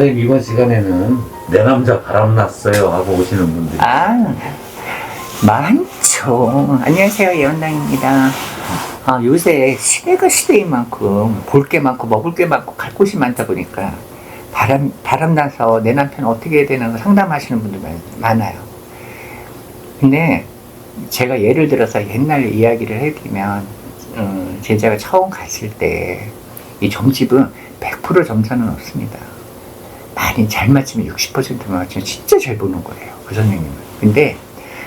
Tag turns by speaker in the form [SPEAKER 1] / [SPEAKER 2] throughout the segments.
[SPEAKER 1] 선생님 이번 시간에는 내 남자 바람났어요 하고 오시는 분들이
[SPEAKER 2] 아, 많죠. 안녕하세요, 예원당입니다. 아, 요새 시대가 시대인 만큼 볼 게 많고 먹을 게 많고 갈 곳이 많다 보니까 바람, 바람나서 내 남편 어떻게 해야 되나 상담하시는 분들 많- 많아요. 근데 제가 예를 들어서 옛날 이야기를 해드리면, 어, 제자가 처음 갔을 때 이 점집은 100% 점수는 없습니다. 많이 잘 맞추면 60%만 맞추면 진짜 잘 보는 거예요. 그 선생님은. 근데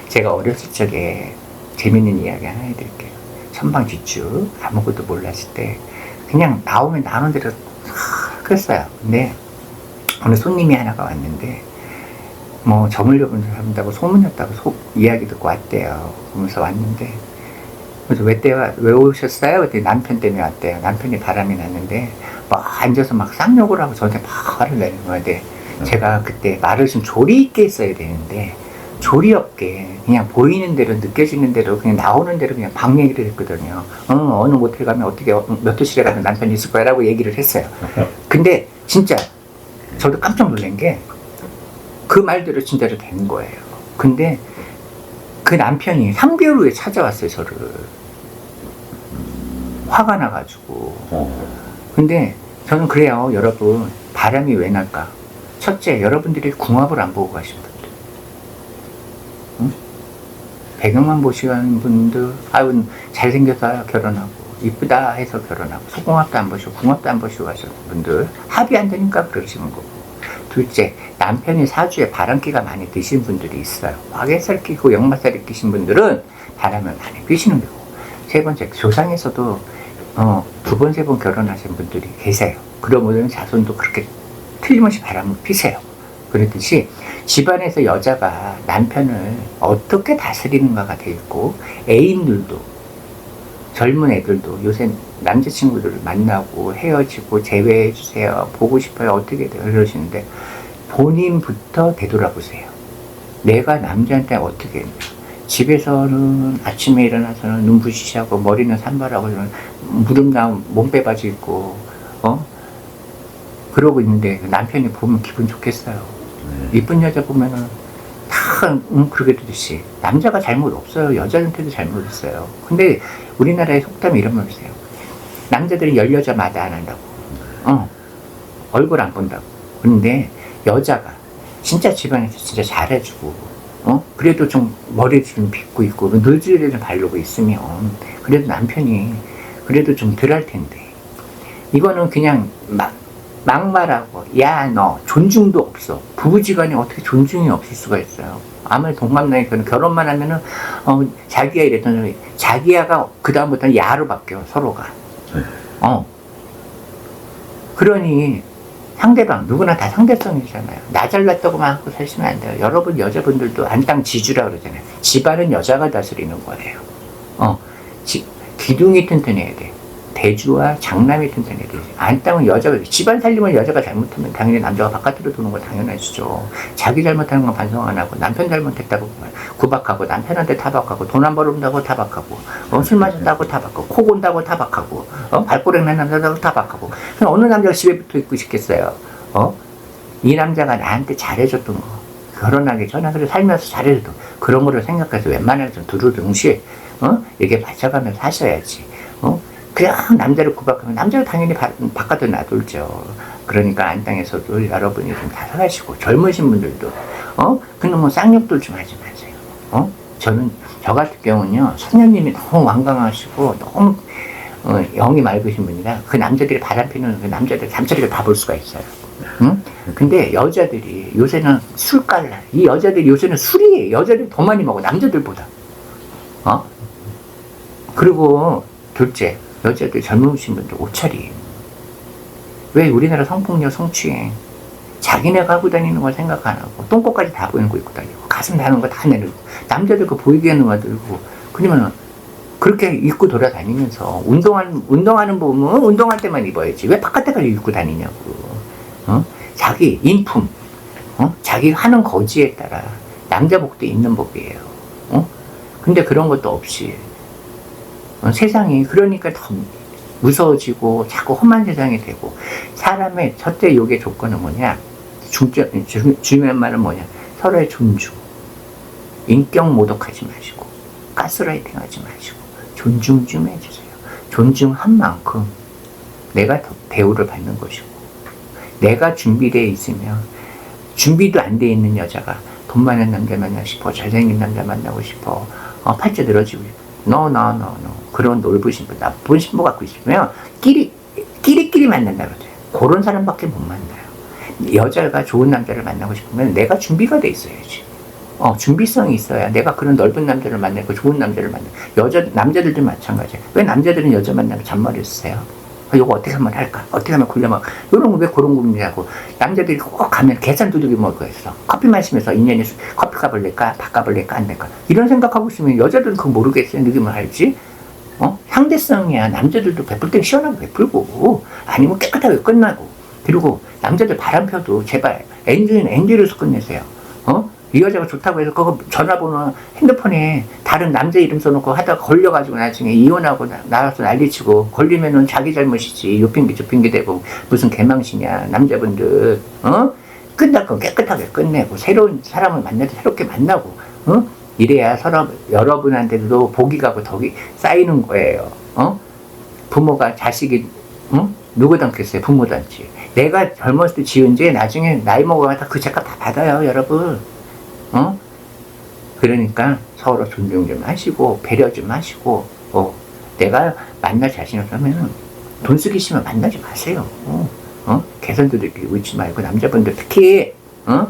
[SPEAKER 2] 제가 어렸을 적에 재밌는 이야기 하나 해드릴게요. 선방지축 아무것도 몰랐을 때 그냥 나오면 나오는 대로 싹 했어요. 근데 어느 손님이 하나가 왔는데 뭐 저물려본 한다고 소문났다고 소, 이야기 듣고 왔대요. 그러면서 왔는데 그래서 왜, 때, 왜 오셨어요? 그때 남편 때문에 왔대요. 남편이 바람이 났는데 막 앉아서 막 쌍욕을 하고 저한테 막 화를 내는 거예요. 근데 제가 그때 말을 좀 조리 있게 했어야 되는데 조리 없게 그냥 보이는 대로 느껴지는 대로 그냥 나오는 대로 그냥 방 얘기를 했거든요. 어, 어느 모텔 가면 어떻게 어, 몇 호실에 가면 남편이 있을 거야라고 얘기를 했어요. 근데 진짜 저도 깜짝 놀란 게 그 말대로 진짜로 된 거예요. 근데 그 남편이 3개월 후에 찾아왔어요, 저를. 화가 나가지고.
[SPEAKER 1] 어,
[SPEAKER 2] 근데 저는 그래요, 여러분. 바람이 왜 날까? 첫째, 여러분들이 궁합을 안 보고 가신 분들. 응? 배경만 보시는 분들, 아유, 잘생겨서 결혼하고, 이쁘다 해서 결혼하고, 소궁합도 안 보시고, 궁합도 안 보시고 가신 분들, 합의 안 되니까 그러시는 거고. 둘째, 남편이 사주에 바람기가 많이 드신 분들이 있어요. 화개살 끼고 역마살이 끼신 분들은 바람을 많이 피시는 거고. 세 번째, 조상에서도 어, 두 번, 세 번 결혼하신 분들이 계세요. 그러면 자손도 그렇게 틀림없이 바람을 피세요. 그렇듯이 집안에서 여자가 남편을 어떻게 다스리는가가 돼 있고 애인들도 젊은 애들도 요새 남자친구들을 만나고 헤어지고 제외해 주세요. 보고 싶어요. 어떻게 돼요? 이러시는데 본인부터 되돌아보세요. 내가 남자한테 어떻게 했냐. 집에서는 아침에 일어나서는 눈부시시하고 머리는 산발하고 무릎 나온 몸빼 바지 입고 어 그러고 있는데 남편이 보면 기분 좋겠어요.
[SPEAKER 1] 네.
[SPEAKER 2] 이쁜 여자 보면은 다 응, 그러게 되듯이 남자가 잘못 없어요. 여자한테도 잘못 있어요. 근데 우리나라의 속담이 이런 말 있어요. 남자들이 열 여자 마다 안 한다고. 어 얼굴 안 본다고. 그런데 여자가 진짜 집안에서 진짜 잘해주고 어 그래도 좀 머리 좀 빗고 있고 늘지를 좀 바르고 있으면 그래도 남편이 그래도 좀 덜 할 텐데. 이거는 그냥 막 막말하고 야 너 존중도 없어. 부부지간에 어떻게 존중이 없을 수가 있어요. 아무리 동갑나이 결혼 결혼만 하면은 어 자기야 이랬던 소리 자기야가 그 다음부터는 야로 바뀌어 서로가.
[SPEAKER 1] 네.
[SPEAKER 2] 어. 그러니 상대방 누구나 다 상대성이잖아요. 나 잘났다고만 하고 사시면 안 돼요. 여러분 여자분들도 안땅 지주라 그러잖아요. 집안은 여자가 다스리는 거예요. 어. 지- 기둥이 튼튼해야 돼 대주와 장남이 튼튼해야 돼. 안땅은 여자가, 집안 살림을 여자가 잘못하면 당연히 남자가 바깥으로 도는 건 당연하시죠. 자기 잘못하는 건 반성 안 하고, 남편 잘못했다고 구박하고, 남편한테 타박하고, 돈 안 벌어온다고 타박하고, 어, 술 마신다고 타박하고, 코 곤다고 타박하고, 어, 발꼬락 난 남자다고 타박하고. 그럼 어느 남자가 집에 붙어 있고 싶겠어요? 어? 이 남자가 나한테 잘해줬던 거. 결혼하기 전에 그래 살면서 잘해줘도 그런 거를 생각해서 웬만하면 좀 두루뭉실 어? 이게 맞춰가면서 하셔야지 어? 그냥 남자를 구박하면 남자를 당연히 바, 바깥으로 놔둘죠. 그러니까 안땅에서도 여러분이 좀 다가가시고 젊으신 분들도 어 근데 뭐 쌍욕들 좀 하지 마세요. 어 저는 저 같은 경우는요 선녀님이 너무 완강하시고 너무 어, 영이 맑으신 분이라 그 남자들이 바람피는 그 남자들 잠자리를 다 볼 수가 있어요. 응? 근데 여자들이 요새는 술깔나. 이 여자들이 요새는 술이 여자들이 더 많이 먹어 남자들보다. 어? 그리고 둘째 여자들 젊으신 분들 옷차림. 왜 우리나라 성폭력, 성추행 자기네가 하고 다니는 걸 생각 안 하고 똥꼬까지 다 보이는 거 입고 다니고 가슴 다는 거 다 내리고 남자들 그 보이게 하는 거 들고 그러면은 그렇게 입고 돌아다니면서 운동하는 운동하는 보면 운동할 때만 입어야지 왜 바깥에까지 입고 다니냐고 어? 자기 인품 어? 자기 하는 거지에 따라 남자복도 입는 법이에요 어? 근데 그런 것도 없이 어, 세상이 그러니까 더 무서워지고 자꾸 험한 세상이 되고 사람의 첫째 요게 조건은 뭐냐 중점, 중, 중요한 말은 뭐냐. 서로의 존중. 인격 모독하지 마시고, 가스라이팅 하지 마시고, 존중 좀 해주세요. 존중한 만큼 내가 더 대우를 받는 것이고, 내가 준비되어 있으면, 준비도 안 돼 있는 여자가 돈 많은 남자 만나고 싶어, 잘생긴 남자 만나고 싶어, 어, 팔자 늘어지고 싶어. no, no, no, no. 그런 넓은 신부, 나쁜 신부 갖고 있으면 끼리, 끼리끼리 만난다 그러죠. 그런 사람밖에 못 만나요. 여자가 좋은 남자를 만나고 싶으면 내가 준비가 돼 있어야지. 어, 준비성이 있어야 내가 그런 넓은 남자를 만나고 좋은 남자를 만나. 여자, 남자들도 마찬가지야. 왜 남자들은 여자 만나면 잔머리 쓰세요? 아, 이거 어떻게 하면 할까? 어떻게 하면 굴려면, 이런 거 왜 그런 고민이냐고. 남자들이 꼭 가면 계산 두들기 먹을 거 있어. 커피 마시면서 인연이 수- 커피 낼까? 밥값을 낼까? 안 낼까? 이런 생각하고 있으면 여자들은 그거 모르겠어요. 느낌을 알지? 어? 상대성이야. 남자들도 베풀 때 시원하게 베풀고, 아니면 깨끗하게 끝나고. 그리고 남자들 바람 펴도 제발 엔진, 엔진에서 끝내세요. 어? 이 여자가 좋다고 해서 그거 전화번호 핸드폰에 다른 남자 이름 써놓고 하다가 걸려가지고 나중에 이혼하고 나, 나가서 난리치고 걸리면은 자기 잘못이지. 요 핑계 저 핑계 대고 무슨 개망신이야. 남자분들. 어? 끝날 건 깨끗하게 끝내고 새로운 사람을 만나도 새롭게 만나고 어? 이래야 서로 여러분한테도 복이 가고 덕이 쌓이는 거예요. 어? 부모가 자식이 응? 누구 닮겠어요? 부모 닮지. 내가 젊었을 때 지은 죄 나중에 나이 먹어가다 그 죄값 다 받아요, 여러분. 어? 그러니까 서로 존중 좀 하시고 배려 좀 하시고 어, 내가 만날 자신 없으면 돈 쓰기 싫으면 만나지 마세요. 어? 어? 개선도 느끼고 있지 말고 남자분들 특히 어?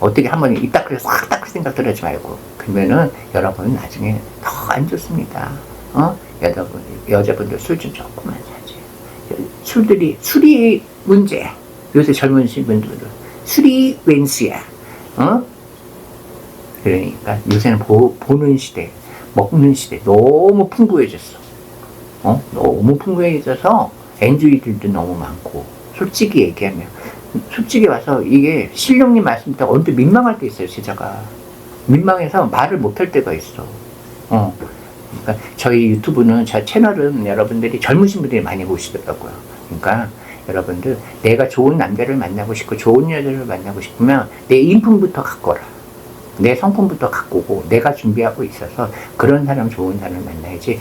[SPEAKER 2] 어떻게 한번 입 닦으려 싹 닦을 생각 들 하지 말고 그러면은 여러분은 나중에 더 안 좋습니다. 어? 여자분, 여자분들 술 좀 조금만 사지. 술들이, 술이 문제. 요새 젊은 분들은 술이 웬수야. 어? 그러니까 요새는 보, 보는 시대, 먹는 시대 너무 풍부해졌어. 어? 너무 풍부해져서 엔조이들도 너무 많고 솔직히 얘기하면 솔직히 와서 이게 신령님 말씀 듣다가 언뜻 민망할 때 있어요 제자가 민망해서 말을 못할 때가 있어. 어. 그러니까 저희 유튜브는 저 채널은 여러분들이 젊으신 분들이 많이 보시더라고요 그러니까 여러분들 내가 좋은 남자를 만나고 싶고 좋은 여자를 만나고 싶으면 내 인품부터 갖거라. 내 성품부터 갖고 오고 내가 준비하고 있어서 그런 사람 좋은 사람을 만나야지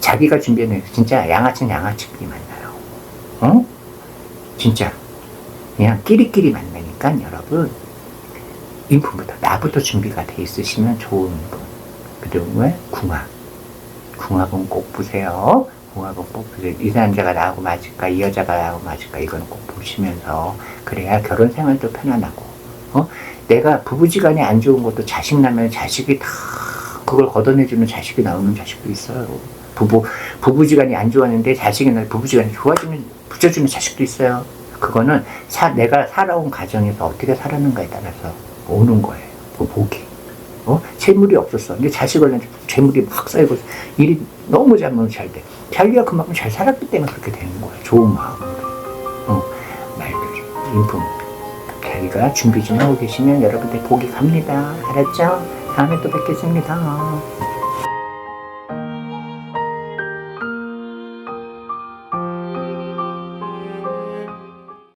[SPEAKER 2] 자기가 준비하는 진짜 양아치는 양아치끼리 만나요. 어? 진짜. 그냥 끼리끼리 만나니까 여러분 인품부터 나부터 준비가 돼 있으시면 좋은 분. 그다음에 궁합. 궁합은 꼭 보세요. 궁합은 꼭 보세요. 이 남자가 나하고 맞을까? 이 여자가 나하고 맞을까? 이건 꼭 보시면서 그래야 결혼 생활도 편안하고 어? 내가 부부지간에 안 좋은 것도 자식 나면 자식이 다 그걸 걷어내주는 자식이 나오는 자식도 있어요. 부부 부부지간이 안 좋았는데 자식이 나 부부지간이 좋아지면 붙여주는 자식도 있어요. 그거는 사, 내가 살아온 가정에서 어떻게 살았는가에 따라서 오는 거예요. 그 복이. 어? 재물이 없었어. 근데 자식을 재물이 막 쌓이고 일이 너무 잘못 잘 돼. 자기가 그만큼 잘 살았기 때문에 그렇게 되는 거예요. 좋은 마음으로. 어, 말들, 인품. 자기가 준비 좀 하고 계시면 여러분들 복이 갑니다. 알았죠? 다음에 또 뵙겠습니다.